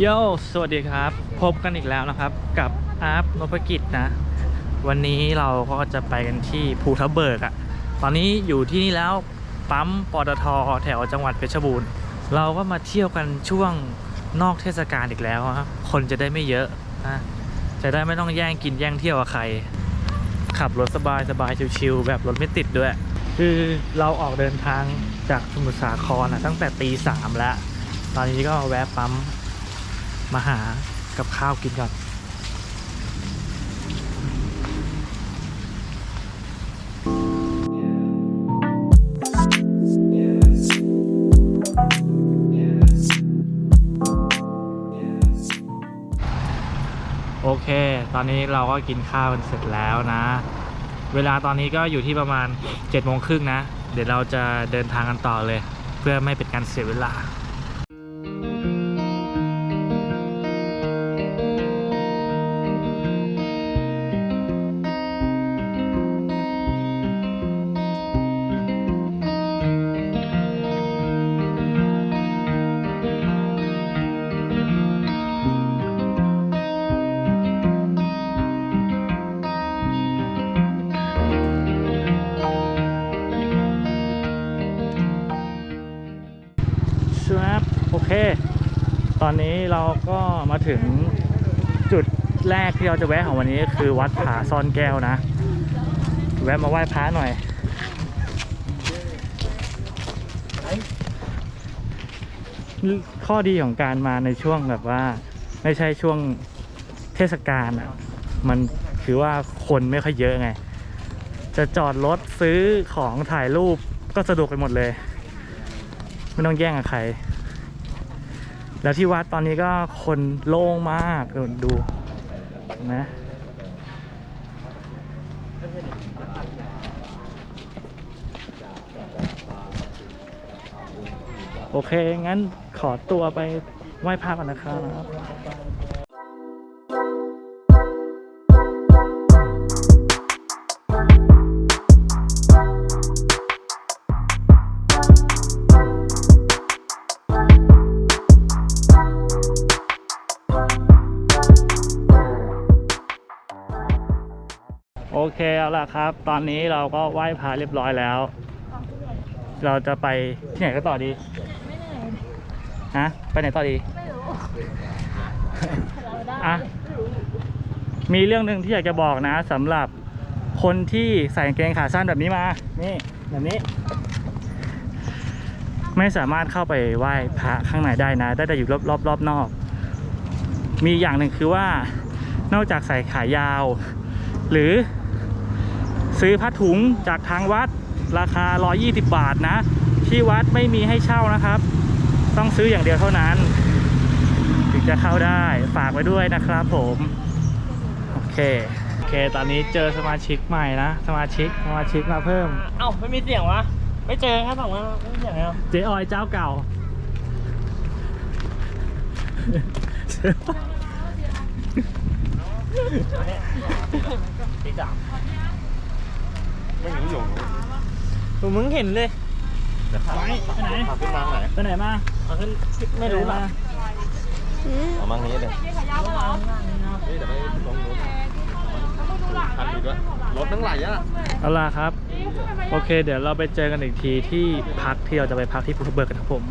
โยสวัสดีครับ พบกันอีกแล้วนะครับ กับอาร์ฟนพกิจนะ วันนี้เราก็จะไปกันที่ภูทับเบิกอะตอนนี้อยู่ที่นี่แล้วปั๊มปตทแถวจังหวัดเพชรบูรณ์ เราก็มาเที่ยวกันช่วงนอกเทศกาลอีกแล้วครับคนจะได้ไม่เยอะนะจะได้ไม่ต้องแย่งกินแย่งเที่ยวกับใคร ขับรถสบายสบายชิวๆแบบรถไม่ติดด้วย คือเราออกเดินทางจากสมุทรสาครนะตั้งแต่ตีสามแล้ว ตอนนี้ก็แวะปั๊ม มาหากับข้าวกินก่อนโอเค ตอนนี้เราก็กินข้าวกันเสร็จแล้วนะ เวลาตอนนี้ก็อยู่ที่ประมาณ7จ็ดโมงครึ่งนะ เดี๋ยวเราจะเดินทางกันต่อเลย เพื่อไม่เป็นการเสียเวลา ตอนนี้เราก็มาถึงจุดแรกที่เราจะแวะของวันนี้ก็คือวัดผาซ่อนแก้วนะ แวะมาไหว้พระหน่อย ข้อดีของการมาในช่วงแบบว่า ไม่ใช่ช่วงเทศกาลอะ มันคือว่าคนไม่ค่อยเยอะไง จะจอดรถซื้อของถ่ายรูปก็สะดวกไปหมดเลย ไม่ต้องแย่งกับใคร แล้วที่วัดตอนนี้ก็คนโล่งมากดูดูนะโอเค งั้นขอตัวไปไหว้พระก่อนนะครับ เคเอาล่ะครับ ตอนนี้เราก็ไหว้พระเรียบร้อยแล้ว เราจะไปที่ไหนก็ต่อดีไม่เหนื่อยฮะไปไหนต่อดีไม่รู้เราได้อะมีเรื่องหนึ่งที่อยากจะบอกนะสำหรับคนที่ใส่กางเกงขาสั้นแบบนี้มา นี่แบบนี้ ไม่สามารถเข้าไปไหว้พระข้างในได้นะ ได้แต่อยู่รอบรอบรอบนอก มีอย่างหนึ่งคือว่านอกจากใส่ขายาว หรือ ซื้อผ้าถุงจากทางวัดราคา 120 บาทนะ ที่วัดไม่มีให้เช่านะครับ ต้องซื้ออย่างเดียวเท่านั้น ถึงจะเข้าได้ฝากไว้ด้วยนะครับผมโอเคโอเค ตอนนี้เจอสมาชิกใหม่นะ สมาชิกสมาชิกมาเพิ่ม เอ้าไม่มีเสียงวะ ไม่เจอแค่สองวันไม่มีเสียงแล้วเจ๊ออยเจ้าเก่าตีสาม ไม่รู้อยู่ผมมึงเห็นเลยไปไปไหนขับขึ้นมาไหนไปไหนมาเอาขึ้นไม่รู้ปหนป่ะมาเอามั่งนี้เลยนี่เดี๋ยวไปลงรถคันนี้ด้วยรถทั้งหลายอะเอาล่ะครับ โอเค เดี๋ยวเราไปเจอกันอีกทีที่พักที่เราจะไปพักที่ภูทับเบิกกันครับผม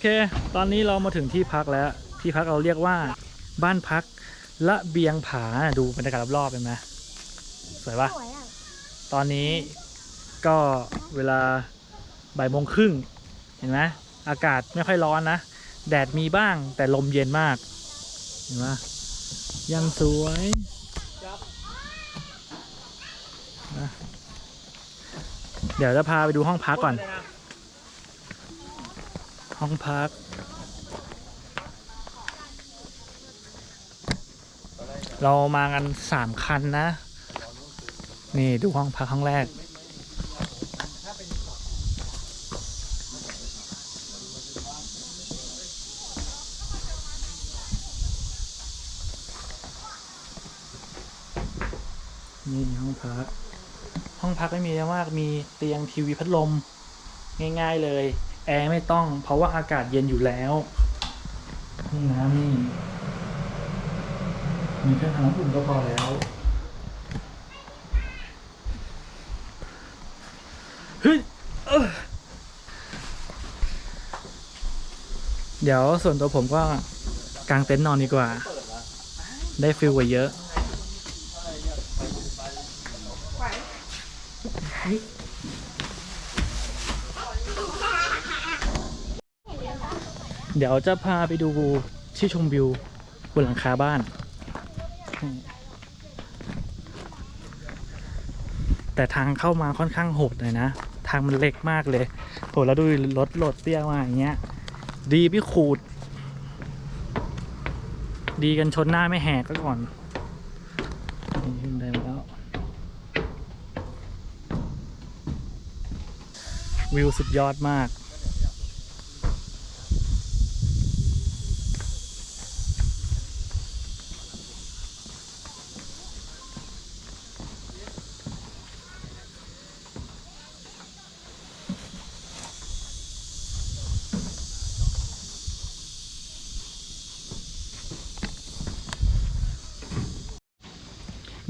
เค ตอนนี้เรามาถึงที่พักแล้ว ที่พักเราเรียกว่าบ้านพักละเบียงผา ดูบรรยากาศรอบๆเป็นไหมสวยปะสวยอะตอนนี้ก็เวลาบ่ายโมงครึ่ง เห็นไหมอากาศไม่ค่อยร้อนนะ แดดมีบ้างแต่ลมเย็นมาก เห็นไหมยังสวยนะเดี๋ยวจะพาไปดูห้องพักก่อน ห้องพัก เรามากันสามคันนะ นี่ดูห้องพักห้องแรก นี่ห้องพัก ห้องพักไม่มีอะไรมาก มีเตียงทีวีพัดลม ง่าย ๆ เลย แอร์ไม่ต้อง เพราะว่าอากาศเย็นอยู่แล้วห้องน้ำนี่มีเครื่องทำน้ำอุ่นก็พอแล้วเฮ้ยเอ้อเดี๋ยวส่วนตัวผมก็กางเต็นท์นอนดีกว่า ได้ฟิลกว่าเยอะ เดี๋ยวจะพาไปดูที่ชมวิวบนหลังคาบ้าน แต่ทางเข้ามาค่อนข้างโหดเลยนะ ทางมันเล็กมากเลยโหแล้วดูรถโหลดเตี้ยมาอย่างเงี้ย ดีพี่ขูด ดีกันชนหน้าไม่แหกก็ก่อนขึ้นได้แล้ว วิวสุดยอดมาก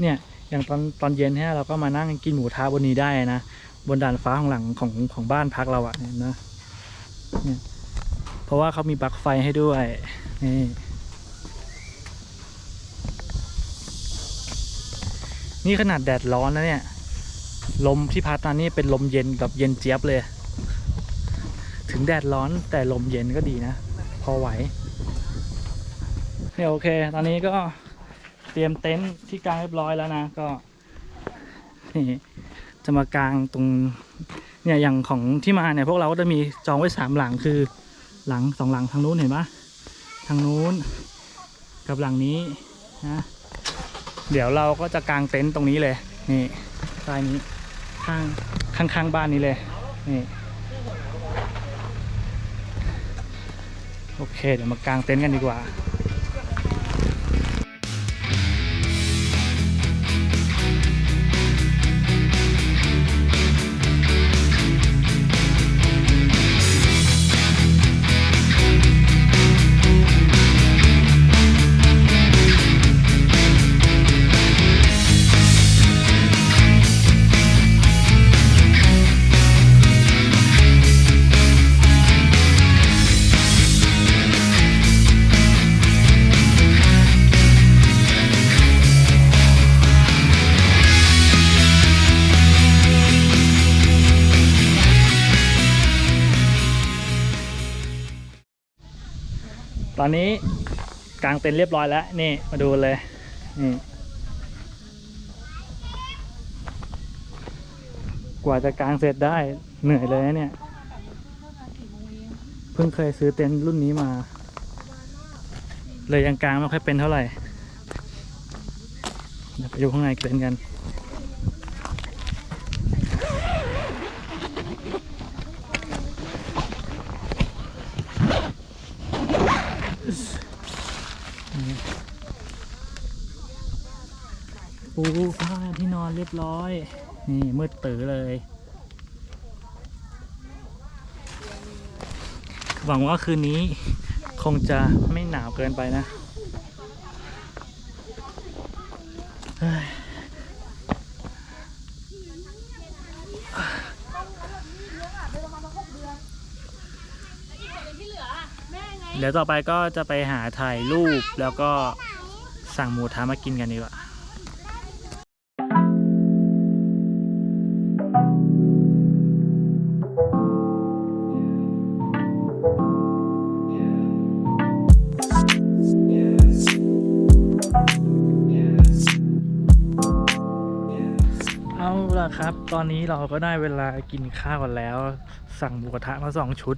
เนี่ยอย่างตอนตอนเย็นเนี่ยเราก็มานั่งกินหมูทะบนนี้ได้นะ บนดานฟ้าของหลังของของบ้านพักเราอะเนี่ยนะเนี่ยเพราะว่าเขามีปลั๊กไฟให้ด้วยนี่นี่ขนาดแดดร้อนนะเนี่ย ลมที่พัดมานี่เป็นลมเย็นแบบเย็นเจี๊ยบเลย ถึงแดดร้อนแต่ลมเย็นก็ดีนะ พอไหวเนี่ยโอเค ตอนนี้ก็ เตรียมเต็นท์ที่กางเรียบร้อยแล้วนะก็นี่จะมากางตรงเนี่ยอย่างของที่มาเนี่ยพวกเราก็จะมีจองไว้สามหลังคือหลังสองหลังทางนู้นเห็นปะทางนู้น กับหลังนี้นะเดี๋ยวเราก็จะกางเต็นท์ตรงนี้เลยนี่ใต้นี้ข้างข้างข้างบ้านนี้เลยนี่โอเค เดี๋ยวมากางเต็นท์กันดีกว่า อนนี้กางเต็นท์เรียบร้อยแล้ว นี่มาดูเลยนี่กว่าจะกางเสร็จได้เหนื่อยเลยเนี่ยเพิ่งเคยซื้อเต็นท์รุ่นนี้มา เลยยังกางไม่ค่อยเป็นเท่าไหร่เดี๋ยวไปดูข้างในเต็นท์กัน ปูผ้าที่นอนเรียบร้อย นี่มืดตื้อเลย หวังว่าคืนนี้คงจะไม่หนาวเกินไปนะเฮ้ยเดี๋ยวต่อไปก็จะไปหาถ่ายรูปแล้วก็สั่งหมูท้ามากินกันดีกว่า ครับ ตอนนี้เราก็ได้เวลากินข้าวกันแล้ว สั่งหมูกระทะมาสองชุด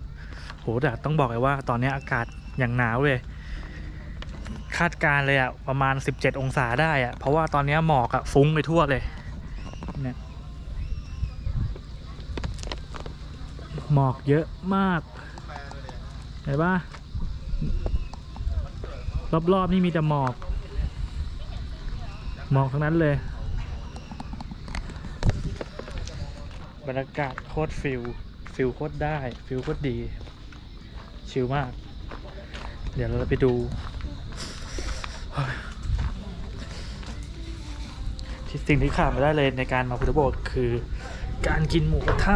โหแต่ต้องบอกเลยว่า ตอนนี้อากาศอย่างหนาวเลย คาดการเลยอะประมาณ 17 องศาได้อะเพราะว่าตอนนี้หมอกอะฟุ้งไปทั่วเลยเนี่ยหมอกเยอะมากเห็นปะรอบๆนี่มีแต่หมอก หมอกทั้งนั้นเลย บรรยากาศโคตรฟิลฟิลโคตรได้ฟิลโคตรดี ชิลมาก เดี๋ยวเราไปดู ที่สิ่งที่ขาดไม่ได้เลยในการมาพุทธโบสถ์คือการกินหมูกระทะ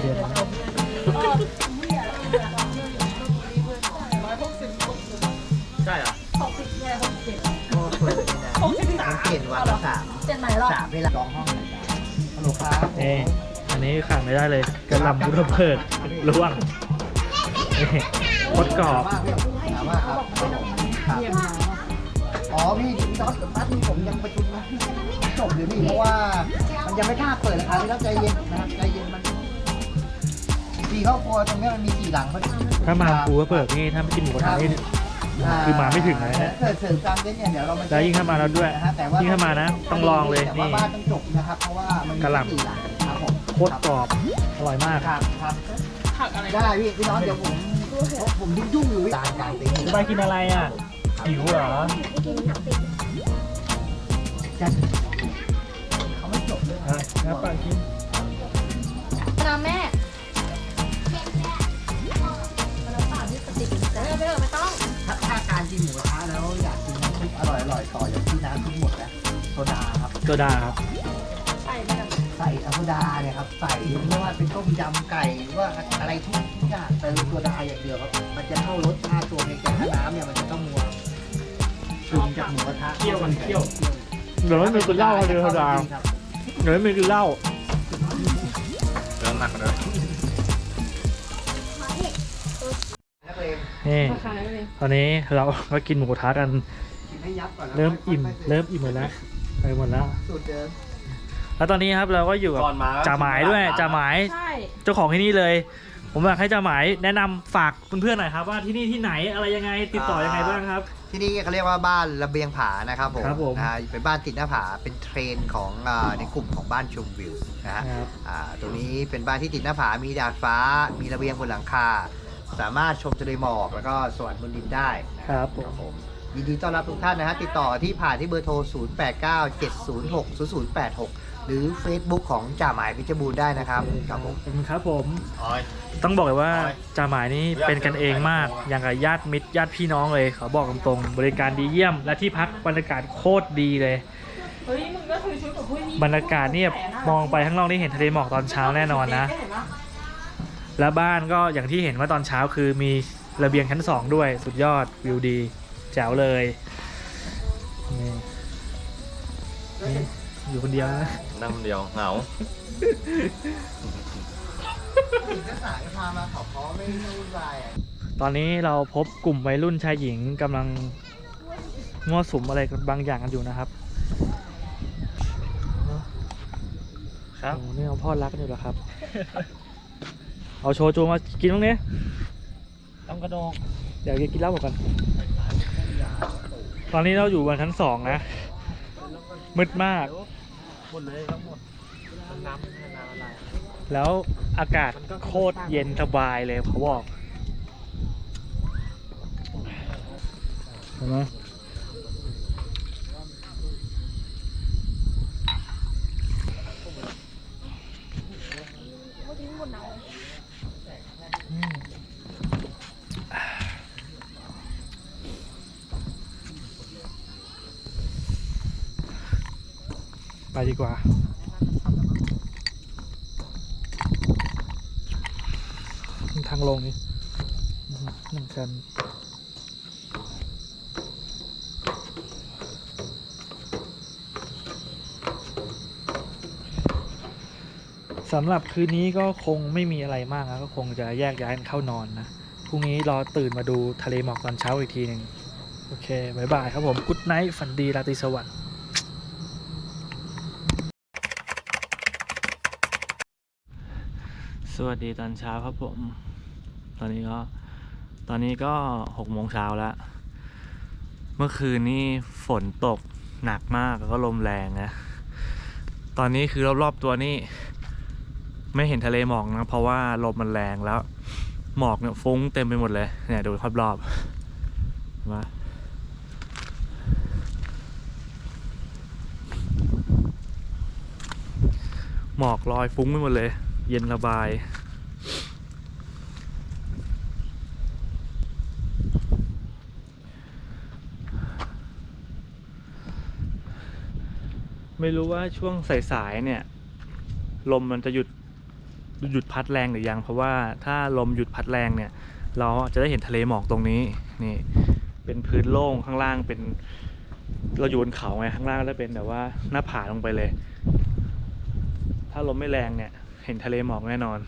เดี๋ยว เปลี่ยนวันละสามเจ็ดไหนหรอสามเวลาจองห้องเลยจ้ะฮัลโหลครับเอ้อันนี้ขาดไม่ได้เลยกระหลำพุทธเพิดล่วงนี่โคตรกรอบถามว่าถามว่าครับครับอ๋อพี่พี่น็อตกับปั๊ดนี่ผมยังประชุมนะจบเลยพี่เพราะว่ามันยังไม่กล้าเปิดเลยครับแล้วใจเย็นนะครับใจเย็นมันสี่ครอบครัวตรงเนี้ยมันมีสี่หลังพอดีถ้ามาภูกระเบิกนี่ถ้าไม่กินหมูกระทะนี่ คือมาไม่ถึงเลยนะเกิดเสริมกลางเต็นท์เนี่ยเดี๋ยวเรามาแล้วยิ่งถ้ามาแล้วด้วยนะฮะแต่ว่ายิ่งถ้ามานะ ต้องลองเลยแต่นี่ว่าบ้านต้องจบนะครับเพราะว่ามันมีกะหล่ำสี่หลังครับผมโคตรกรอบอร่อยมากครับครับได้พี่พี่น้องเดี๋ยวผมผมยุ่งๆอยู่พี่กลางกลางเต็นท์จะไปกินอะไรอะหิวเหรอเขาไม่จบเลยอะครับปากินน้ำแม่ไม่ การกินหมูกระทะแล้วอยากกินน้ำซุปอร่อยอร่อยๆต่ออย่างที่น้ำซุปหมดแล้วโซดาครับ โซดาครับ ใส่ไปแบบใส่โซดาเนี่ยครับ ใส่ไม่ว่าเป็นต้มยำไก่หรือว่าอะไรทุกทุกอย่างเติมโซดาอย่างเดียวครับ มันจะเข้ารสชาติตัวในแต่ถ้าน้ำเนี่ยมันจะต้องมัวซึมจากหมูกระทะเคี่ยวมันเคี่ยว เดี๋ยวไม่มีกินเหล้าเดียวโซดาครับเดี๋ยวไม่มีกินเหล้าเริ่มหนักกันเลยนักเลงนี่ราคาเลย ตอนนี้เราก็กินหมูกระทะกัน กินให้ยับก่อนแล้วเริ่มอิ่ม ค่ยๆเริ่มอิ่มหมดแล้วไปหมดแล้ว สูตรเดิมแล้วตอนนี้ครับเราก็อยู่กับก่อนมาจ่าหมายด้วยจ่าหมายใช่เจ้าของที่นี่เลย ผมอยากให้จ่าหมายแนะนำฝากเพื่อนๆหน่อยครับ ว่าที่นี่ที่ไหนอะไรยังไงติดต่อยังไงบ้างครับ ที่นี่เขาเรียกว่าบ้านระเบียงผานะครับผมครับผม นะฮะเป็นบ้านติดหน้าผาเป็นเทรนด์ของอาในกลุ่มของบ้านชมวิวนะฮะ ครับ อ่าตรงนี้เป็นบ้านที่ติดหน้าผา มีดาดฟ้า มีระเบียงบนหลังคา สามารถชมทะเลหมอกแล้วก็สวรรค์บนดินได้นะครับผม ผม ยินดีต้อนรับทุกท่านนะฮะติดต่อที่ผ่านที่เบอร์โทร 0897060086 หรือ Facebook ของจ่าหมายเพชรบูรณ์ได้นะครับครับผมขอบคุณครับผมออย ต้องบอกเลยว่าโอ้ยจ่าหมายนี่เป็นกันเองมาก อย่างกับญาติมิตรญาติพี่น้องเลยขอบอกตรงๆบริการดีเยี่ยม และที่พักบรรยากาศโคตรดีเลย เฮ้ยมึงก็คือชุดกับผู้นี้บรรยากาศเนี่ยมองไปข้างนอกนี่เห็นทะเลหมอกตอนเช้าแน่นอนนะ และบ้านก็อย่างที่เห็นว่าตอนเช้าคือมีระเบียงชั้นสองด้วยสุดยอดวิวดีแจ๋วเลยนี่นี่อยู่คนเดียวนะนั่งคนเดียวเหงาอีกสายพามาเขาเพราะไม่ไม่วุ่นวายอะตอนนี้เราพบกลุ่มวัยรุ่นชายหญิงกำลังมั่วสุมอะไรกันบางอย่างกันอยู่นะครับครับโอ้นี่เอาพ่อรักกันอยู่เหรอครับ เอาโชจูมากินบ้างเนี้ยต้องกระโดดเดี๋ยวกินเหล้าหมดกันตอนนี้เราอยู่บนชั้นสองนะ มืดมาก หมดเลยทั้งหมดน้ำน้ำอะไรแล้วอากาศโคตรเย็นสบายเลยเขาบอกเห็นไหมอืม ไปดีกว่าทางลงนี่หนึ่งกัน สำหรับคืนนี้ก็คงไม่มีอะไรมากนะก็คงจะแยกย้ายกันเข้านอนนะพรุ่งนี้รอตื่นมาดูทะเลหมอกตอนเช้าอีกทีหนึ่งโอเคบายบายครับผมกุ๊ดไนท์ฝันดีราตรีสวัสดิ์สวัสดีตอนเช้าครับผม ตอนนี้ก็ตอนนี้ก็หกโมงเช้าแล้ว เมื่อคืนนี่ฝนตกหนักมากแล้วก็ลมแรงนะ ตอนนี้คือรอบๆตัวนี่ ไม่เห็นทะเลหมอกนะ เพราะว่าลมมันแรงแล้ว หมอกเนี่ยฟุ้งเต็มไปหมดเลยเนี่ยดูรอบๆเห็นไหมหมอกลอยฟุ้งไปหมดเลย เย็นระบายไม่รู้ว่าช่วงสายๆเนี่ย ลมมันจะหยุด หยุดพัดแรงหรือยัง เพราะว่าถ้าลมหยุดพัดแรงเนี่ย เราจะได้เห็นทะเลหมอกตรงนี้นี่ เป็นพื้นโล่งข้างล่างเป็นเราอยู่บนเขาไงข้างล่างแล้วเป็นแบบว่าหน้าผาลงไปเลย ถ้าลมไม่แรงเนี่ย เห็นทะเลหมอกแน่นอน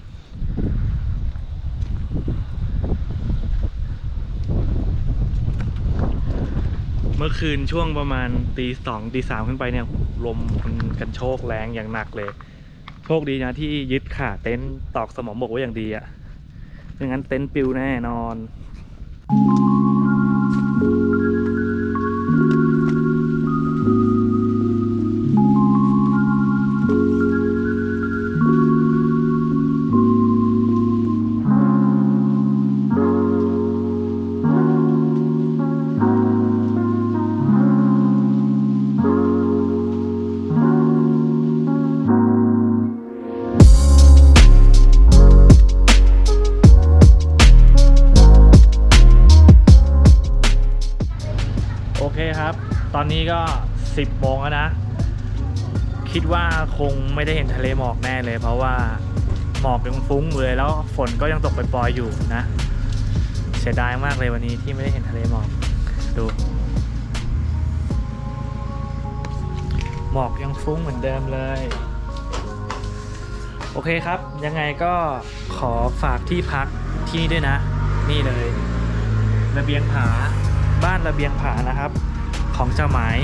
เมื่อคืนช่วงประมาณตีสองตีสามขึ้นไปเนี่ย ลมมันกันโชกแรงอย่างหนักเลย คดีนะที่ยึดขาเต็นท์ตอกสมองบกไว้อย่างดีอะ่ะไม่งั้นเต็นท์ปิวแน่นอน 10โมงแล้วนะ คิดว่าคงไม่ได้เห็นทะเลหมอกแน่เลย เพราะว่าหมอกยังฟุ้งเลยแล้วฝนก็ยังตกปล่อยๆอยู่นะ เสียดายมากเลยวันนี้ที่ไม่ได้เห็นทะเลหมอกดูหมอกยังฟุ้งเหมือนเดิมเลย โอเคครับ ยังไงก็ขอฝากที่พักที่นี่ด้วยนะ นี่เลย ระเบียงผา บ้านระเบียงผานะครับ ของเจ้าหมาย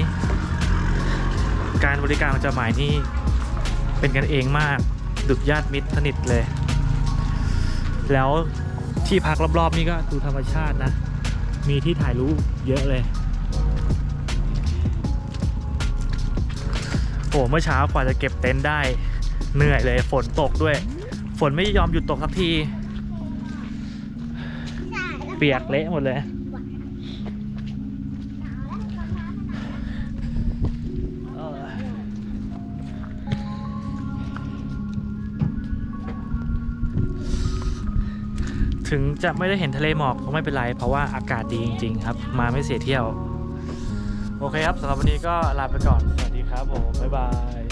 การบริการของเจ้าหมายนี่เป็นกันเองมากดุจญาติมิตรสนิทเลย แล้วที่พักรอบๆ นี่ก็ดูธรรมชาตินะ มีที่ถ่ายรูปเยอะเลยโอ้เมื่อเช้ากว่าจะเก็บเต็นท์ได้เหนื่อยเลยฝนตกด้วย ฝนไม่ยอมหยุดตกสักที เปียกเละหมดเลย ถึงจะไม่ได้เห็นทะเลหมอกก็ไม่เป็นไร เพราะว่าอากาศดีจริง ๆ ครับ มาไม่เสียเที่ยว โอเคครับสำหรับวันนี้ก็ลาไปก่อน สวัสดีครับผม บ๊ายบาย